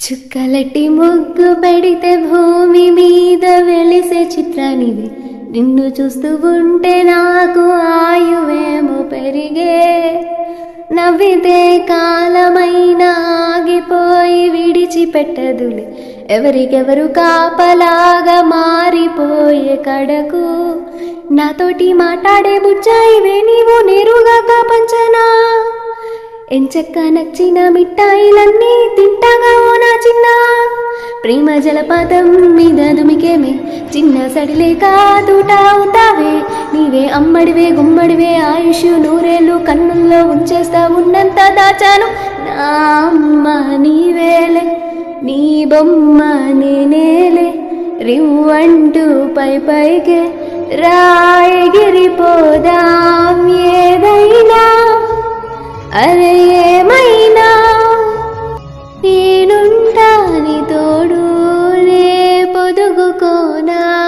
చుక్కలటి ముగ్గు పెడితే భూమి మీద వెలిసే చిత్రానివి. నిన్ను చూస్తూ ఉంటే నాకు ఆయువేమో పెరిగే. నవ్వితే కాలమైన ఆగిపోయి విడిచిపెట్టదులే. ఎవరికెవరు కాపలాగా మారిపోయే కడకు. నాతోటి మాట్లాడే బుజ్జాయివే నీవు నేరుగా పంచనా ఎంచక్క నచ్చిన మిఠాయిలన్నీ తింటాగా ప్రేమ జలపాతం మీద దుమికేమే. చిన్న సడిలే కాదుటావుతావే నీవే అమ్మడివే గుమ్మడివే ఆయుష్ నూరేళ్ళు కన్నుల్లో ఉంచేస్తా ఉన్నంత దాచాను. నా అమ్మ నీవేలే నీ బొమ్మ నేనేలే. రివ్వంటూ పై పైకే రాయగిరిపోదాం ఏదైనా. అరే না